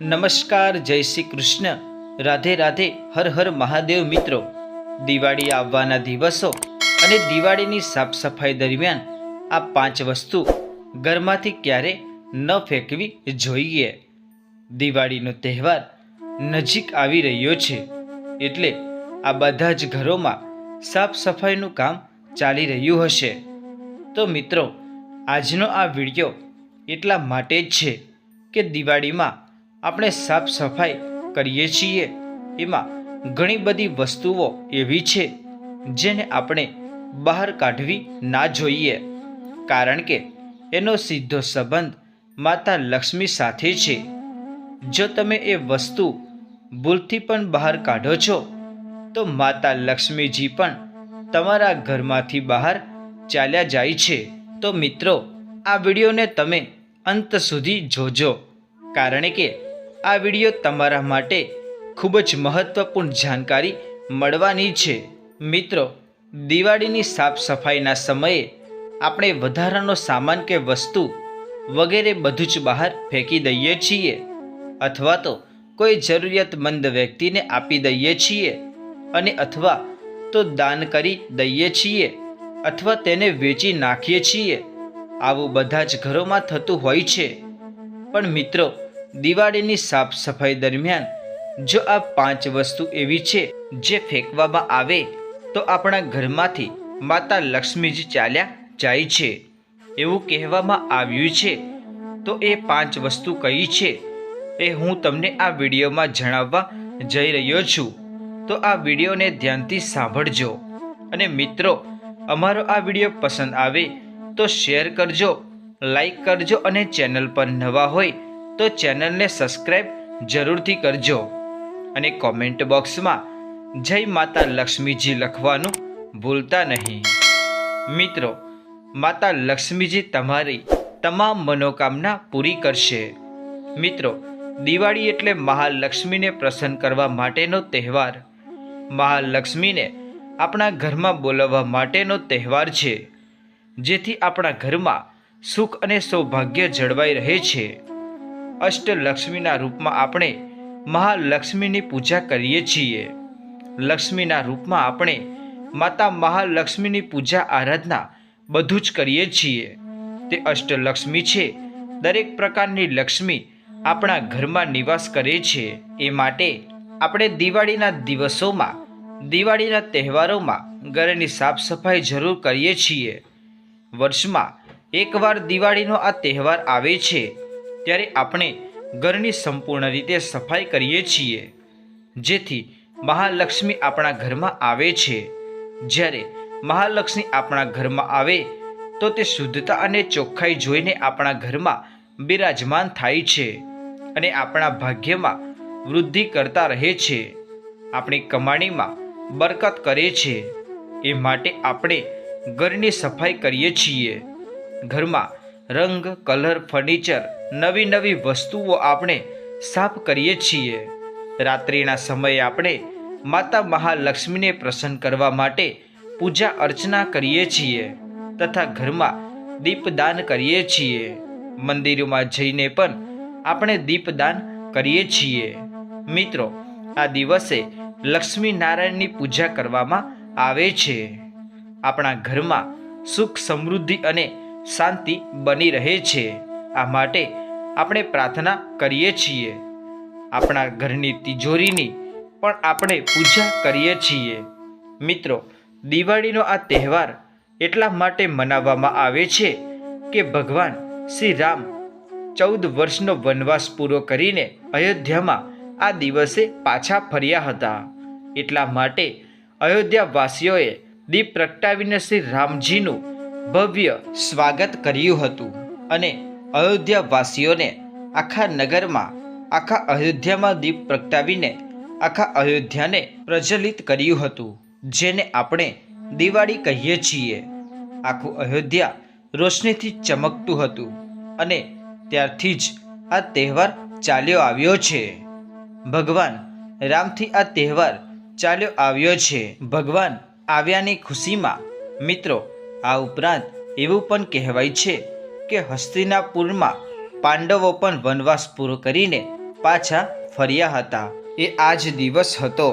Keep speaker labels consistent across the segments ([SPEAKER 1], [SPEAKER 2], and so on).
[SPEAKER 1] નમસ્કાર, જય શ્રી કૃષ્ણ. રાધે રાધે, હર હર મહાદેવ મિત્રો. દિવાળી આવવાના દિવસો અને દિવાળીની સાફ સફાઈ દરમિયાન આ પાંચ વસ્તુ ઘરમાંથી ક્યારે ન ફેંકવી જોઈએ. દિવાળીનો તહેવાર નજીક આવી રહ્યો છે, એટલે આ બધા જ ઘરોમાં સાફ સફાઈનું કામ ચાલી રહ્યું હશે. તો મિત્રો, આજનો આ વીડિયો એટલા માટે જ છે કે દિવાળીમાં આપણે સાફ સફાઈ કરીએ છીએ. એમાં ઘણી બધી વસ્તુઓ એવી છે જેને આપણે બહાર કાઢવી ના જોઈએ. કારણ કે એનો સીધો સંબંધ માતા લક્ષ્મી સાથે છે. જો તમે એ વસ્તુ ભૂલથી પણ બહાર કાઢો છો, તો માતા લક્ષ્મીજી પણ તમારા ઘરમાંથી બહાર ચાલ્યા જાય છે. તો મિત્રો, આ વિડીયોને તમે અંત સુધી જોજો. કારણ કે આ વીડિયો તમારા માટે ખૂબ જ મહત્વપૂર્ણ જાણકારી મળવાની છે. મિત્રો, દિવાળીની સાફ સફાઈના સમયે આપણે વધારાનો સામાન કે વસ્તુ વગેરે બધું જ બહાર ફેંકી દઈએ છીએ અથવા તો કોઈ જરૂરિયાતમંદ વ્યક્તિને આપી દઈએ છીએ અને અથવા તો દાન કરી દઈએ છીએ અથવા તેને વેચી નાખીએ છીએ. આવું બધા જ ઘરોમાં થતું હોય છે. પણ મિત્રો દિવાળીની સાફ સફાઈ દરમિયાન જો આ પાંચ વસ્તુ એવી છે જે ફેંકવામાં આવે, તો આપણા ઘરમાંથી માતા લક્ષ્મીજી ચાલ્યા જાય છે. એવું કહેવામાં આવ્યું છે. તો એ પાંચ વસ્તુ કઈ છે? એ હું તમને આ વિડીયોમાં જણાવવા જઈ રહ્યો છું. તો આ વિડીયોને ધ્યાનથી સાંભળજો. અને મિત્રો, અમારો આ વીડિયો પસંદ આવે તો શેર કરજો, લાઈક કરજો અને ચેનલ પર નવા હોય તો ચેનલને સબસ્ક્રાઈબ જરૂરથી કરજો અને કોમેન્ટ બોક્સમાં જય માતા લક્ષ્મીજી લખવાનું ભૂલતા નહીં. મિત્રો, માતા લક્ષ્મીજી તમારી તમામ મનોકામના પૂરી કરશે. મિત્રો, દિવાળી એટલે મહાલક્ષ્મીને પ્રસન્ન કરવા માટેનો તહેવાર. મહાલક્ષ્મીને આપણા ઘરમાં બોલાવવા માટેનો તહેવાર છે, જેથી આપણા ઘરમાં સુખ અને સૌભાગ્ય જળવાઈ રહે છે. અષ્ટલક્ષ્મીના રૂપમાં આપણે મહાલક્ષ્મીની પૂજા કરીએ છીએ. લક્ષ્મીના રૂપમાં આપણે માતા મહાલક્ષ્મીની પૂજા આરાધના બધું જ કરીએ છીએ. તે અષ્ટલક્ષ્મી છે. દરેક પ્રકારની લક્ષ્મી આપણા ઘરમાં નિવાસ કરે છે. એ માટે આપણે દિવાળીના દિવસોમાં, દિવાળીના તહેવારોમાં ઘરની સાફ સફાઈ જરૂર કરીએ છીએ. વર્ષમાં એકવાર દિવાળીનો આ તહેવાર આવે છે. ત્યારે આપણે ઘરની સંપૂર્ણ રીતે સફાઈ કરીએ છીએ. જેથી મહાલક્ષ્મી આપણા ઘરમાં આવે છે. જ્યારે મહાલક્ષ્મી આપણા ઘરમાં આવે, તો તે શુદ્ધતા અને ચોખ્ખાઈ જોઈને આપણા ઘરમાં બિરાજમાન થાય છે અને આપણા ભાગ્યમાં વૃદ્ધિ કરતા રહે છે. આપણી કમાણીમાં બરકત કરે છે. એ માટે આપણે ઘરની સફાઈ કરીએ છીએ. ઘરમાં રંગ, કલર, ફર્નિચર નવી નવી વસ્તુઓ આપણે સાફ કરીએ છીએ. રાત્રિના સમયે આપણે માતા મહાલક્ષ્મીને પ્રસન્ન કરવા માટે પૂજા અર્ચના કરીએ છીએ તથા ઘરમાં દીપદાન કરીએ છીએ. મંદિરોમાં જઈને પણ આપણે દીપદાન કરીએ છીએ. મિત્રો, આ દિવસે લક્ષ્મી નારાયણની પૂજા કરવામાં આવે છે. આપણા ઘરમાં સુખ સમૃદ્ધિ અને શાંતિ બની રહે છે. આ માટે આપણે પ્રાર્થના કરીએ છીએ. આપણા ઘરની તિજોરીની પણ આપણે પૂજા કરીએ છીએ. મિત્રો, દિવાળીનો આ તહેવાર એટલા માટે મનાવવામાં આવે છે કે ભગવાન શ્રી રામ ચૌદ વર્ષનો વનવાસ પૂરો કરીને અયોધ્યામાં આ દિવસે પાછા ફર્યા હતા. એટલા માટે અયોધ્યાવાસીઓએ દીપ પ્રગટાવીને શ્રી રામજીનું ભવ્ય સ્વાગત કર્યું હતું અને અયોધ્યાવાસીઓને આખા નગરમાં, આખા અયોધ્યામાં દીપ પ્રગટાવીને, આખા અયોધ્યાને પ્રજ્વલિત કર્યું હતું, જેને આપણે દિવાળી કહીએ છીએ. આખું અયોધ્યા રોશનીથી ચમકતું હતું અને ત્યારથી જ આ તહેવાર ચાલ્યો આવ્યો છે. ભગવાન રામથી આ તહેવાર ચાલ્યો આવ્યો છે. ભગવાન આવ્યાની ખુશીમાં મિત્રો, આ ઉપરાંત એવું પણ કહેવાય છે કે હસ્તિનાપુરમાં પાંડવો પણ વનવાસ પૂરો કરીને પાછા ફર્યા હતા. એ આજ દિવસ હતો.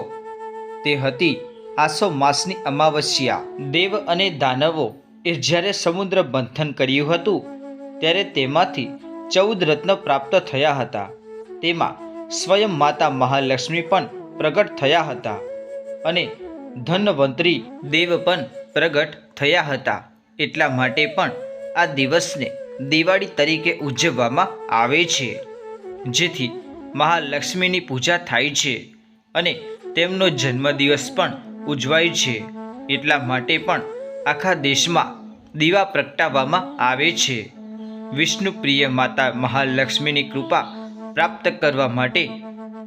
[SPEAKER 1] તે હતી આસો માસની અમાવસ્યા. દેવ અને દાનવો એ જ્યારે સમુદ્ર બંથન કર્યું હતું, ત્યારે તેમાંથી ચૌદ રત્ન પ્રાપ્ત થયા હતા. તેમાં સ્વયં માતા મહાલક્ષ્મી પણ પ્રગટ થયા હતા અને ધનવંતરી દેવ પણ પ્રગટ થયા હતા. એટલા માટે પણ આ દિવસને દિવાળી તરીકે ઉજવવામાં આવે છે, જેથી મહાલક્ષ્મીની પૂજા થાય છે અને તેમનો જન્મદિવસ પણ ઉજવાય છે. એટલા માટે પણ આખા દેશમાં દીવા પ્રગટાવવામાં આવે છે. વિષ્ણુ પ્રિય માતા મહાલક્ષ્મીની કૃપા પ્રાપ્ત કરવા માટે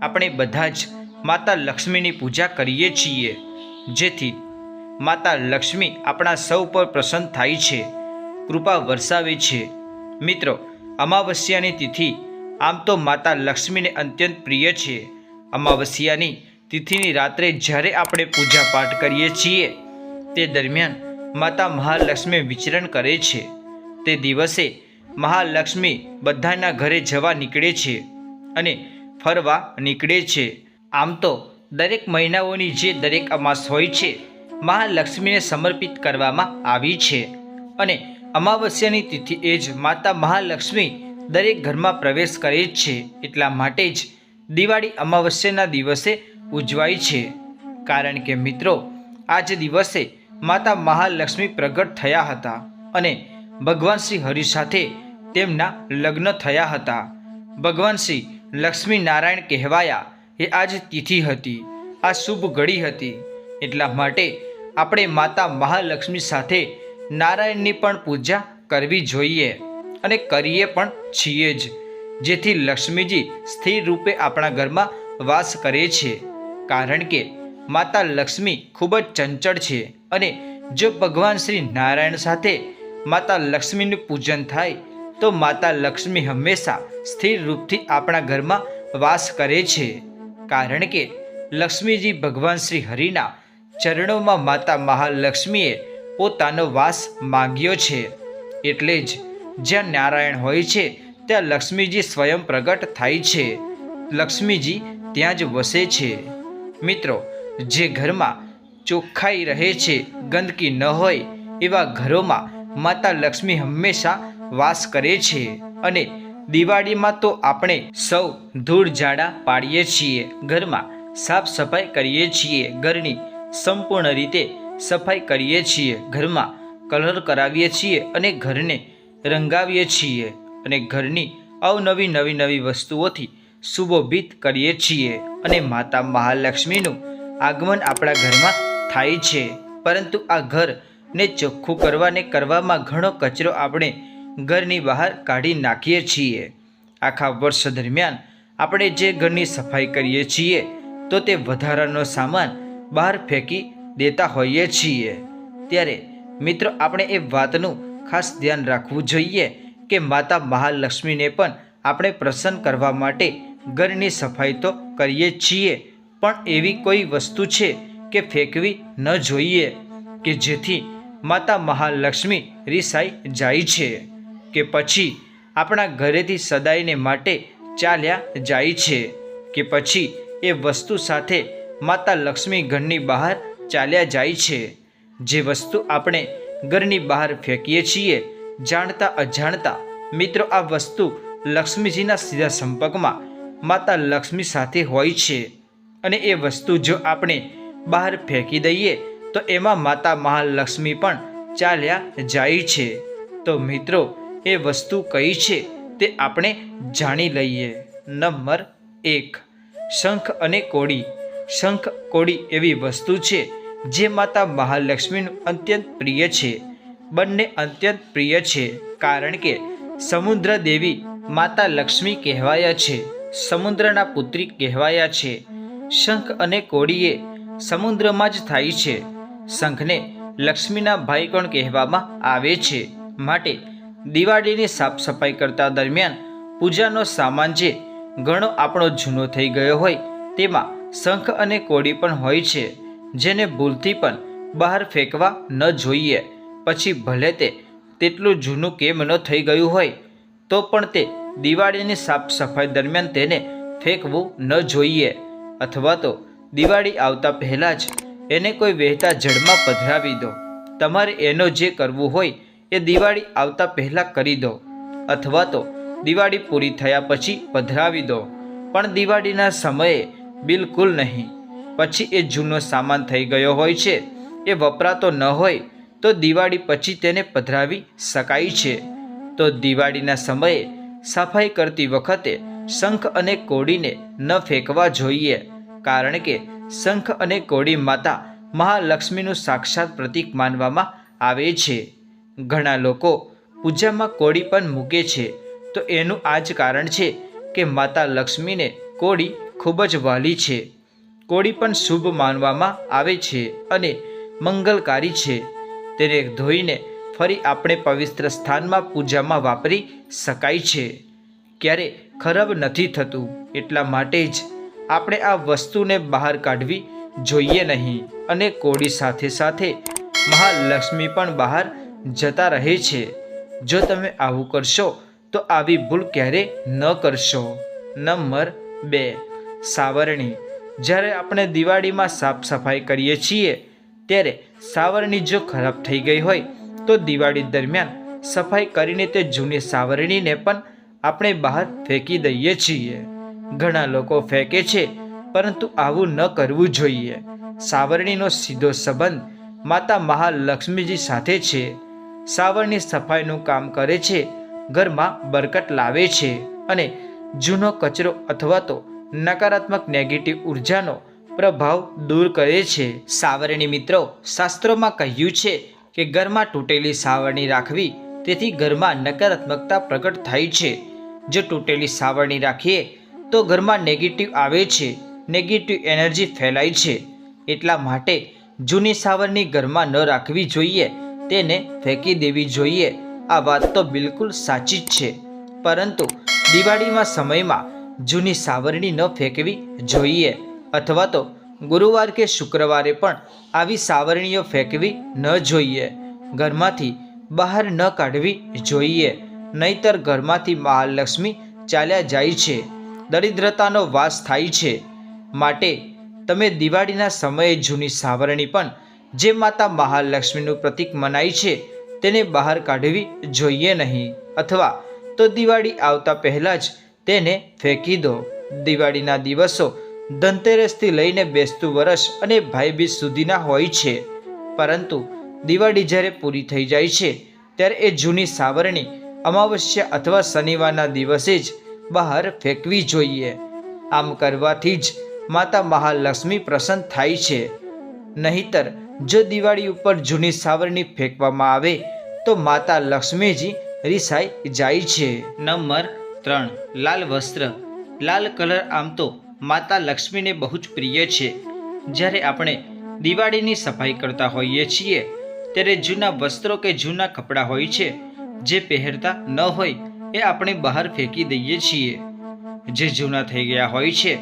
[SPEAKER 1] આપણે બધા જ માતા લક્ષ્મીની પૂજા કરીએ છીએ, જેથી માતા લક્ષ્મી આપણા સૌ પર પ્રસન્ન થાય છે, કૃપા વરસાવે છે મિત્રો, અમાવસ્યાની તિથિ આમ તો માતા લક્ષ્મીને અત્યંત પ્રિય છે. અમાવસ્યાની તિથિની રાત્રે જ્યારે આપણે પૂજાપાઠ કરીએ છીએ, તે દરમિયાન માતા મહાલક્ષ્મી વિચરણ કરે છે. તે દિવસે મહાલક્ષ્મી બધાના ઘરે જવા નીકળે છે અને ફરવા નીકળે છે. આમ તો દરેક મહિનાઓની જે દરેક અમાસ હોય છે, મહાલક્ષ્મીને સમર્પિત કરવામાં આવી છે અને અમાવસ્યાની તિથિ એ જ માતા મહાલક્ષ્મી દરેક ઘરમાં પ્રવેશ કરે જ છે. એટલા માટે જ દિવાળી અમાવસ્યાના દિવસે ઉજવાય છે. કારણ કે મિત્રો આ જ દિવસે માતા મહાલક્ષ્મી પ્રગટ થયા હતા અને ભગવાન શ્રી હરિ સાથે તેમના લગ્ન થયા હતા. ભગવાન શ્રી લક્ષ્મી નારાયણ કહેવાયા એ આજ તિથિ હતી. આ શુભ ઘડી હતી. એટલા માટે આપણે માતા મહાલક્ષ્મી સાથે નારાયણની પણ પૂજા કરવી જોઈએ અને કરીએ પણ છીએ જ. જેથી લક્ષ્મીજી સ્થિર રૂપે આપણા ઘરમાં વાસ કરે છે. કારણ કે માતા લક્ષ્મી ખૂબ જ ચંચળ છે અને જો ભગવાન શ્રી નારાયણ સાથે માતા લક્ષ્મીનું પૂજન થાય, તો માતા લક્ષ્મી હંમેશા સ્થિર રૂપથી આપણા ઘરમાં વાસ કરે છે. કારણ કે લક્ષ્મીજી ભગવાન શ્રી હરિના ચરણોમાં માતા મહાલક્ષ્મીએ પોતાનો વાસ માગ્યો છે. એટલે જ જ્યાં નારાયણ હોય છે, ત્યાં લક્ષ્મીજી સ્વયં પ્રગટ થાય છે. લક્ષ્મીજી ત્યાં જ વસે છે. મિત્રો, જે ઘરમાં ચોખ્ખાઈ રહે છે, ગંદકી ન હોય, એવા ઘરોમાં માતા લક્ષ્મી હંમેશા વાસ કરે છે. અને દિવાળીમાં તો આપણે સૌ ધૂળ ઝાડા પાડીએ છીએ. ઘરમાં સાફ સફાઈ કરીએ છીએ. ઘરની સંપૂર્ણ રીતે સફાઈ કરીએ છીએ, ઘરમાં કલર કરાવીએ છીએ અને ઘરને રંગાવીએ છીએ અને ઘરની અવનવી નવી નવી વસ્તુઓથી સુશોભિત કરીએ છીએ અને માતા મહાલક્ષ્મીનું આગમન આપણા ઘરમાં થાય છે. પરંતુ આ ઘરને ચોખ્ખું કરવાને કરવામાં ઘણો કચરો આપણે ઘરની બહાર કાઢી નાખીએ છીએ. આખા વર્ષ દરમિયાન આપણે જે ઘરની સફાઈ કરીએ છીએ, તો તે વધારાનો સામાન બહાર ફેંકી દેતા હોઈએ છીએ. ત્યારે મિત્રો, આપણે એ વાતનું ખાસ ધ્યાન રાખવું જોઈએ કે માતા મહાલક્ષ્મીને પણ આપણે પ્રસન્ન કરવા માટે ઘરની સફાઈ તો કરીએ છીએ, પણ એવી કોઈ વસ્તુ છે કે ફેંકવી ન જોઈએ કે જેથી માતા મહાલક્ષ્મી રિસાઈ જાય છે કે પછી આપણા ઘરેથી સદાયને માટે ચાલ્યા જાય છે કે પછી એ વસ્તુ સાથે માતા લક્ષ્મી ઘરની બહાર ચાલ્યા જાય છે. જે વસ્તુ આપણે ઘરની બહાર ફેંકીએ છીએ, જાણતા અજાણતા, મિત્રો, આ વસ્તુ લક્ષ્મીજીના સીધા સંપર્કમાં માતા લક્ષ્મી સાથે હોય છે. અને એ વસ્તુ જો આપણે બહાર ફેંકી દઈએ, તો એમાં માતા મહાલક્ષ્મી પણ ચાલ્યા જાય છે. તો મિત્રો, એ વસ્તુ કઈ છે તે આપણે જાણી લઈએ. નંબર એક, શંખ અને કોડી શંખ કોડી એવી વસ્તુ છે જે માતા મહાલક્ષ્મીનું અત્યંત પ્રિય છે. બંને અત્યંત પ્રિય છે કારણ કે સમુદ્ર દેવી માતા લક્ષ્મી કહેવાયા છે, સમુદ્રના પુત્રી કહેવાયા છે. શંખ અને કોડીએ સમુદ્રમાં જ થાય છે. શંખને લક્ષ્મીના ભાઈ પણ કહેવામાં આવે છે. માટે દિવાળીની સાફ સફાઈ કરતા દરમિયાન પૂજાનો સામાન જે ઘણો આપણો જૂનો થઈ ગયો હોય તેમાં શંખ અને કોડી પણ હોય છે, જેને ભૂલથી પણ બહાર ફેંકવા ન જોઈએ. પછી ભલે તે તેટલું જૂનું કેમ ન થઈ ગયું હોય, તો પણ તે દિવાળીની સાફ સફાઈ દરમિયાન તેને ફેંકવું ન જોઈએ. અથવા તો દિવાળી આવતા પહેલાં જ એને કોઈ વહેતા જળમાં પધરાવી દો. તમારે એનો જે કરવું હોય, એ દિવાળી આવતા પહેલાં કરી દો. અથવા તો દિવાળી પૂરી થયા પછી પધરાવી દો. પણ દિવાળીના સમયે બિલકુલ નહીં. પછી એ જૂનો સામાન થઈ ગયો હોય છે, એ વપરાતો ન હોય, તો દિવાળી પછી તેને પધરાવી શકાય છે. તો દિવાળીના સમયે સફાઈ કરતી વખતે શંખ અને કોડીને ન ફેંકવા જોઈએ, કારણ કે શંખ અને કોડી માતા મહાલક્ષ્મીનું સાક્ષાત પ્રતીક માનવામાં આવે છે. ઘણા લોકો પૂજામાં કોડી પણ મૂકે છે, તો એનું આ જ કારણ છે કે માતા લક્ષ્મીને કોડી ખૂબ જ વાલી છે. કોળી પણ શુભ માનવામાં આવે છે અને મંગલકારી છે. તેને ધોઈને ફરી આપણે પવિત્ર સ્થાનમાં પૂજામાં વાપરી શકાય છે. ક્યારે ખરાબ નથી થતું એટલા માટે જ આપણે આ વસ્તુને બહાર કાઢવી જોઈએ નહીં અને કોળી સાથે સાથે મહાલક્ષ્મી પણ બહાર જતા રહે છે. જો તમે આવું કરશો તો આવી ભૂલ ક્યારે ન કરશો. નંબર બે. સાવરણી. જ્યારે આપણે દિવાળીમાં સાફ સફાઈ કરીએ છીએ, ત્યારે સાવરણી જો ખરાબ થઈ ગઈ હોય, તો દિવાળી દરમિયાન સફાઈ કરીને તે જૂની સાવરણીને પણ આપણે બહાર ફેંકી દઈએ છીએ. ઘણા લોકો ફેંકે છે, પરંતુ આવું ન કરવું જોઈએ. સાવરણીનો સીધો સંબંધ માતા મહાલક્ષ્મીજી સાથે છે. સાવરણી સફાઈનું કામ કરે છે, ઘરમાં બરકત લાવે છે અને જૂનો કચરો અથવા તો નકારાત્મક નેગેટિવ ઉર્જાનો પ્રભાવ દૂર કરે છે. સાવરણી મિત્રો, શાસ્ત્રોમાં કહ્યું છે કે ઘરમાં તૂટેલી સાવરણી રાખવી, તેથી ઘરમાં નકારાત્મકતા પ્રગટ થાય છે. જો તૂટેલી સાવરણી રાખીએ, તો ઘરમાં નેગેટિવ આવે છે. નેગેટિવ એનર્જી ફેલાય છે. એટલા માટે જૂની સાવરણી ઘરમાં ન રાખવી જોઈએ, તેને ફેંકી દેવી જોઈએ. આ વાત તો બિલકુલ સાચી જ છે. પરંતુ દિવાળીમાં સમયમાં જૂની સાવરણી ન ફેંકવી જોઈએ અથવા તો ગુરુવાર કે શુક્રવારે પણ આવી સાવરણીઓ ફેંકવી ન જોઈએ. ઘરમાંથી બહાર ન કાઢવી જોઈએ. નહીતર ઘરમાંથી મહાલક્ષ્મી ચાલ્યા જાય છે. દરિદ્રતાનો વાસ થાય છે. માટે તમે દિવાળીના સમયે જૂની સાવરણી પણ જે માતા મહાલક્ષ્મીનું પ્રતીક મનાય છે તેને બહાર કાઢવી જોઈએ નહીં. અથવા તો દિવાળી આવતા પહેલાં જ તેને ફેંકી દો. દિવાળીના દિવસો ધનતેરસથી લઈને બેસતું વરસ અને ભાઈબીજ સુધીના હોય છે. પરંતુ દિવાળી જ્યારે પૂરી થઈ જાય છે, ત્યારે એ જૂની સાવરણી અમાવસ્યા અથવા શનિવારના દિવસે જ બહાર ફેંકવી જોઈએ. આમ કરવાથી જ માતા મહાલક્ષ્મી પ્રસન્ન થાય છે. નહીતર, જો દિવાળી ઉપર જૂની સાવરણી ફેંકવામાં આવે, તો માતા લક્ષ્મીજી રિસાઈ જાય છે. નંબર ત્રણ, લાલ વસ્ત્ર. લાલ કલર આમ તો માતા લક્ષ્મીને બહુ જ પ્રિય છે. જ્યારે આપણે દિવાળીની સફાઈ કરતા હોઈએ છીએ, ત્યારે જૂના વસ્ત્રો કે જૂના કપડાં હોય છે, જે પહેરતા ન હોય, એ આપણે બહાર ફેંકી દઈએ છીએ. જે જૂના થઈ ગયા હોય છે,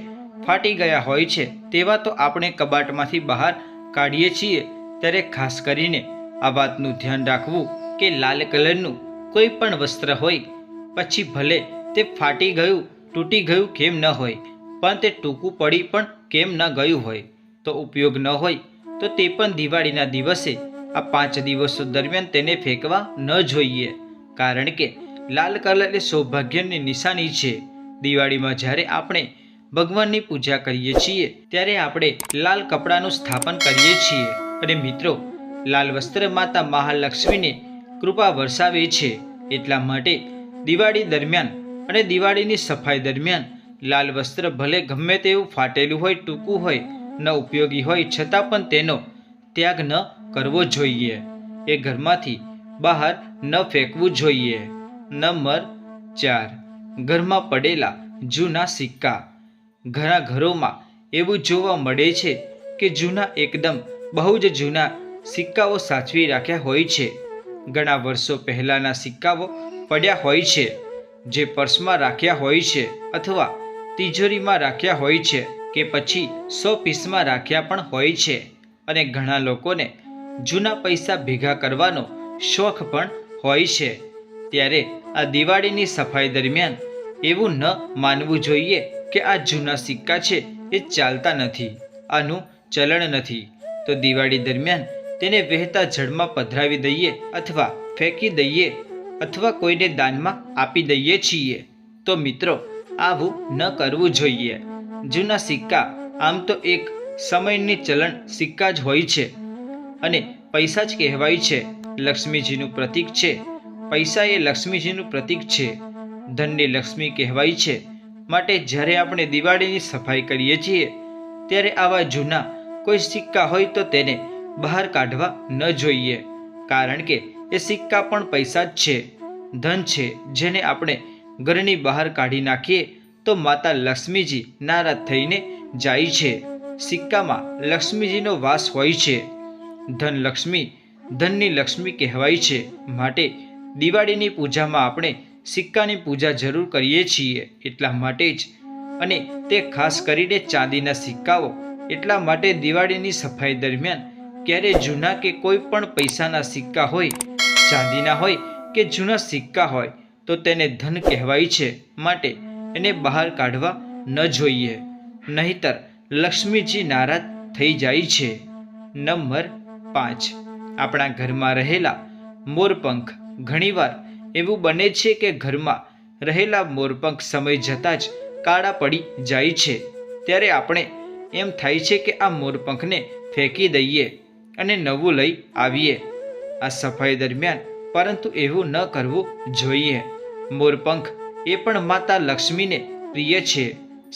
[SPEAKER 1] ફાટી ગયા હોય છે, તેવા તો આપણે કબાટમાંથી બહાર કાઢીએ છીએ. ત્યારે ખાસ કરીને આ વાતનું ધ્યાન રાખવું કે લાલ કલરનું કોઈ પણ વસ્ત્ર હોય, પછી ભલે તે ફાટી ગયું, તૂટી ગયું કેમ ન હોય? પણ તે ટૂંકું પડી પણ કેમ ન ગયું હોય? તો ઉપયોગ ન હોય, તો તે પણ દિવાળીના દિવસે, આ પાંચ દિવસો દરમિયાન તેને ફેંકવા ન જોઈએ. કારણ કે, લાલ કલર એ સૌભાગ્યની નિશાની છે. દિવાળીમાં જ્યારે આપણે ભગવાનની પૂજા કરીએ છીએ, ત્યારે આપણે લાલ કપડાનું સ્થાપન કરીએ છીએ. અને મિત્રો, લાલ વસ્ત્ર માતા મહાલક્ષ્મીને કૃપા વરસાવે છે. એટલા માટે દિવાળી દરમિયાન અને દિવાળીની સફાઈ દરમિયાન લાલ વસ્ત્ર ભલે ગમે તેવું ફાટેલું હોય, ટૂંકું હોય, ન ઉપયોગી હોય, છતાં પણ તેનો ત્યાગ ન કરવો જોઈએ. એ ઘરમાંથી બહાર ન ફેંકવું જોઈએ. નંબર ચાર. ઘરમાં પડેલા જૂના સિક્કા. ઘણા ઘરોમાં એવું જોવા મળે છે કે જૂના એકદમ બહુ જ જૂના સિક્કાઓ સાચવી રાખ્યા હોય છે. ઘણા વર્ષો પહેલાંના સિક્કાઓ પડ્યા હોય છે. જે પર્સમાં રાખ્યા હોય છે અથવા તિજોરીમાં રાખ્યા હોય છે કે પછી સો પીસમાં રાખ્યા પણ હોય છે. અને ઘણા લોકોને જૂના પૈસા ભેગા કરવાનો શોખ પણ હોય છે. ત્યારે આ દિવાળીની સફાઈ દરમિયાન એવું ન માનવું જોઈએ કે આ જૂના સિક્કા છે એ ચાલતા નથી, આનું ચલણ નથી. તો દિવાળી દરમિયાન તેને વહેતા જળમાં પધરાવી દઈએ અથવા ફેંકી દઈએ અથવા કોઈને દાનમાં આપી દઈએ છીએ. તો મિત્રો, આવું ન કરવું જોઈએ. જૂના સિક્કા, આમ તો એક સમયની ચલણ સિક્કા જ હોય છે. અને પૈસા જ કહેવાય છે. લક્ષ્મીજીનું પ્રતીક છે. પૈસા એ લક્ષ્મીજીનું પ્રતીક છે. ધનની લક્ષ્મી કહેવાય છે. માટે જ્યારે આપણે દિવાળીની સફાઈ કરીએ છીએ, ત્યારે આવા જૂના કોઈ સિક્કા હોય તો તેને બહાર કાઢવા ન જોઈએ. કારણ કે એ સિક્કા પણ પૈસા જ છે, ધન છે, જેને આપણે ઘરની બહાર કાઢી નાખીએ તો માતા લક્ષ્મીજી નારાજ થઈને જાય છે. સિક્કામાં લક્ષ્મીજીનો વાસ હોય છે. ધન લક્ષ્મી ધનની લક્ષ્મી કહેવાય છે. માટે દિવાળીની પૂજામાં આપણે સિક્કાની પૂજા જરૂર કરીએ છીએ એટલા માટે જ. અને તે ખાસ કરીને ચાંદીના સિક્કાઓ એટલા માટે દિવાળીની સફાઈ દરમિયાન ક્યારે જૂના કે કોઈ પણ પૈસાના સિક્કા હોય, ચાંદીના હોય કે જૂના સિક્કા હોય, તો તેને ધન કહેવાય છે. માટે એને બહાર કાઢવા ન જોઈએ. નહીતર લક્ષ્મીજી નારાજ થઈ જાય છે. નંબર પાંચ. આપણા ઘરમાં રહેલા મોરપંખ ઘણીવાર એવું બને છે કે ઘરમાં રહેલા મોરપંખ સમય જતાં જ કાળા પડી જાય છે. ત્યારે આપણે એમ થાય છે કે આ મોરપંખને ફેંકી દઈએ. અને નવું લઈ આવીએ આ સફાઈ દરમિયાન. પરંતુ એવું ન કરવું જોઈએ. મોરપંખ એ પણ માતા લક્ષ્મીને પ્રિય છે.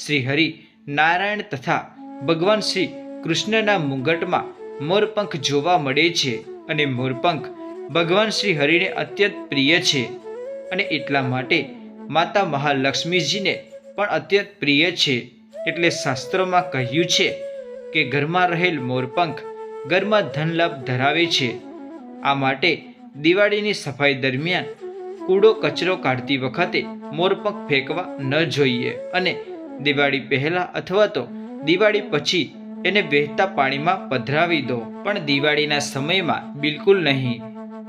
[SPEAKER 1] શ્રી હરિ નારાયણ તથા ભગવાન શ્રી કૃષ્ણના મુંગટમાં મોરપંખ જોવા મળે છે અને મોરપંખ ભગવાન શ્રી હરિને અત્યંત પ્રિય છે. અને એટલા માટે માતા મહાલક્ષ્મીજીને પણ અત્યંત પ્રિય છે. એટલે શાસ્ત્રોમાં કહ્યું છે કે ઘરમાં રહેલ મોરપંખ ઘરમાં ધનલાભ ધરાવે છે. આ માટે દિવાળીની સફાઈ દરમિયાન કૂડો કચરો કાઢતી વખતે મોરપંખ ફેંકવા ન જોઈએ અને દિવાળી પહેલાં અથવા તો દિવાળી પછી એને વહેતા પાણીમાં પધરાવી દો. પણ દિવાળીના સમયમાં બિલકુલ નહીં.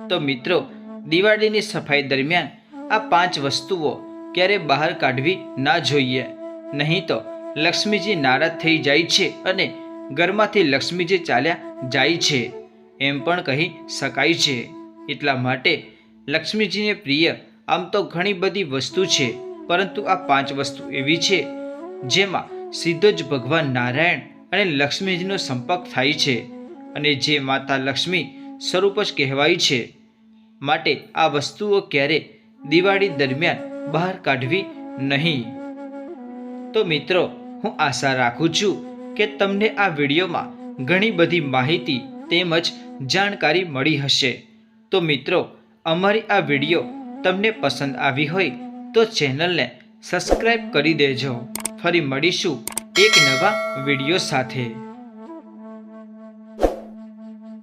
[SPEAKER 1] તો મિત્રો, દિવાળીની સફાઈ દરમિયાન આ પાંચ વસ્તુઓ ક્યારે બહાર કાઢવી ના જોઈએ. નહીં તો લક્ષ્મીજી નારાજ થઈ જાય છે અને ઘરમાંથી લક્ષ્મીજી ચાલ્યા જાય છે, એમ પણ કહી શકાય છે. એટલા માટે લક્ષ્મીજીને પ્રિય આમ તો ઘણી બધી વસ્તુ છે, પરંતુ આ પાંચ વસ્તુ એવી છે, જેમાં સીધો જ ભગવાન નારાયણ અને લક્ષ્મીજીનો સંપર્ક થાય છે અને જે માતા લક્ષ્મી સ્વરૂપ જ કહેવાય છે. માટે આ વસ્તુઓ ક્યારે દિવાળી દરમિયાન બહાર કાઢવી નહીં. તો મિત્રો, હું આશા રાખું છું કે તમને આ વિડીયોમાં ઘણી બધી માહિતી તેમજ જાણકારી મળી હશે. તો મિત્રો, અમારી આ વીડિયો તમને પસંદ આવી હોય તો ચેનલને સબસ્ક્રાઈબ કરી દેજો. ફરી મળીશું એક નવા વીડિયો સાથે.